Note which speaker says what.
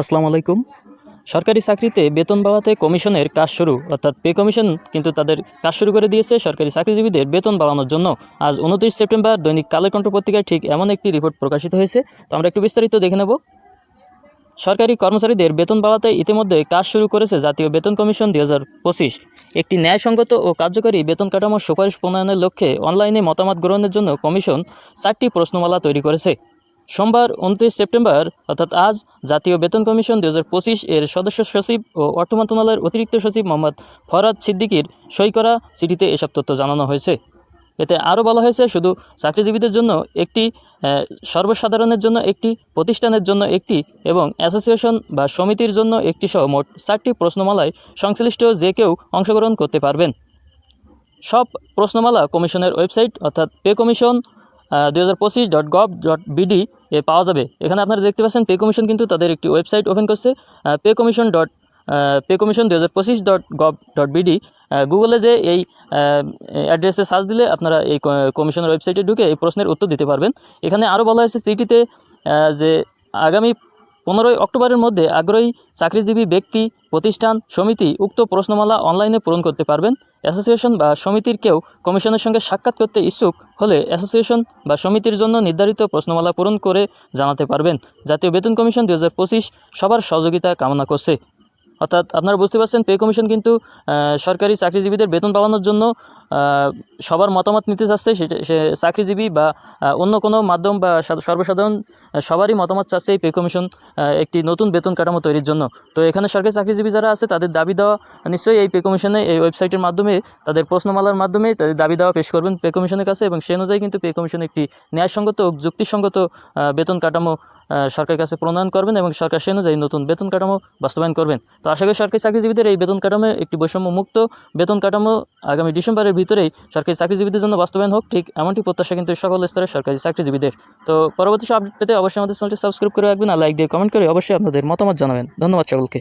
Speaker 1: আসসালামু আলাইকুম। সরকারি চাকরিতে বেতন বাড়াতে কমিশনের কাজ শুরু, অর্থাৎ পে কমিশন কিন্তু তাদের কাজ শুরু করে দিয়েছে সরকারি চাকরিজীবীদের বেতন বাড়ানোর জন্য। আজ উনত্রিশ সেপ্টেম্বর, দৈনিক কালের কণ্ঠ পত্রিকায় ঠিক এমন একটি রিপোর্ট প্রকাশিত হয়েছে। তো আমরা একটু বিস্তারিত দেখে নেব। সরকারি কর্মচারীদের বেতন বাড়াতে ইতিমধ্যে কাজ শুরু করেছে জাতীয় বেতন কমিশন দুই হাজার পঁচিশ। একটি ন্যায়সঙ্গত ও কার্যকরী বেতন কাঠামোর সুপারিশ প্রণয়নের লক্ষ্যে অনলাইনে মতামত গ্রহণের জন্য কমিশন চারটি প্রশ্নমালা তৈরি করেছে। সোমবার উনত্রিশ সেপ্টেম্বর, অর্থাৎ আজ, জাতীয় বেতন কমিশন দু হাজার পঁচিশ এর সদস্য সচিব ও অর্থ মন্ত্রণালয়ের অতিরিক্ত সচিব মোহাম্মদ ফরাদ সিদ্দিকির সই করা চিঠিতে এসব তথ্য জানানো হয়েছে। এতে আরও বলা হয়েছে, শুধু চাকরিজীবীদের জন্য একটি সর্বসাধারণের জন্য একটি, প্রতিষ্ঠানের জন্য একটি এবং অ্যাসোসিয়েশন বা সমিতির জন্য একটি সহ মোট চারটি প্রশ্নমালায় সংশ্লিষ্ট যে কেউ অংশগ্রহণ করতে পারবেন। সব প্রশ্নমালা কমিশনের ওয়েবসাইট, অর্থাৎ পে কমিশন দুই হাজার পঁচিশ ডট গভ ডট এ পাওয়া যাবে। এখানে আপনারা দেখতে পাচ্ছেন পে কমিশন কিন্তু তাদের একটি ওয়েবসাইট ওপেন করছে। Pay commission dot pay commission দু হাজার পঁচিশ ডট গভ ডট গুগলে যে এই অ্যাড্রেসে সার্চ দিলে আপনারা এই কমিশনের ওয়েবসাইটে ঢুকে এই প্রশ্নের উত্তর দিতে পারবেন। এখানে আরও বলা হয়েছে চিঠিতে যে আগামী পনেরোই অক্টোবরের মধ্যে আগ্রহী চাকরিজীবী ব্যক্তি, প্রতিষ্ঠান, সমিতি উক্ত প্রশ্নমালা অনলাইনে পূরণ করতে পারবেন। অ্যাসোসিয়েশন বা সমিতির কেউ কমিশনের সঙ্গে সাক্ষাৎ করতে ইচ্ছুক হলে অ্যাসোসিয়েশন বা সমিতির জন্য নির্ধারিত প্রশ্নমালা পূরণ করে জানাতে পারবেন। জাতীয় বেতন কমিশন দু হাজার পঁচিশ সবার সহযোগিতা কামনা করছে। অর্থাৎ আপনারা বুঝতে পারছেন, পে কমিশন কিন্তু সরকারি চাকরিজীবীদের বেতন বাড়ানোর জন্য সবার মতামত নিতে চাচ্ছে সেটা সে চাকরিজীবী বা অন্য কোনো মাধ্যম বা সর্বসাধারণ সবারই মতামত চাচ্ছে এই পে কমিশন একটি নতুন বেতন কাঠামো তৈরির জন্য। তো এখানে সরকারি চাকরিজীবী যারা আছে, তাদের দাবি দেওয়া, নিশ্চয়ই এই পে কমিশনে, এই ওয়েবসাইটের মাধ্যমে, তাদের প্রশ্নমালার মাধ্যমে তাদের দাবি দেওয়া পেশ করবেন পে কমিশনের কাছে এবং সে অনুযায়ী কিন্তু পে কমিশন একটি ন্যায়সঙ্গত ও যুক্তিসঙ্গত বেতন কাঠামো সরকারের কাছে প্রণয়ন করবেন এবং সরকার সে অনুযায়ী নতুন বেতন কাঠামো বাস্তবায়ন করবেন। তো আশা করি সরকারি চাকরিজীবীদের এই বেতন কাঠামো একটি বৈষম্য মুক্ত বেতন কাঠামো আগামী ডিসেম্বরের ভিতরেই সরকারি চাকরিজীবীদের জন্য বাস্তবায়ন হোক, ঠিক এমনটি প্রত্যাশা কিন্তু সকল স্তরের সরকারি চাকরিজীবীদের। তো পরবর্তী আপডেট পেতে অবশ্যই আমাদের চ্যানেলটি সাবস্ক্রাইব করে রাখবেন আর লাইক দিয়ে কমেন্ট করে অবশ্যই আপনাদের মতামত জানাবেন। ধন্যবাদ সকলকে।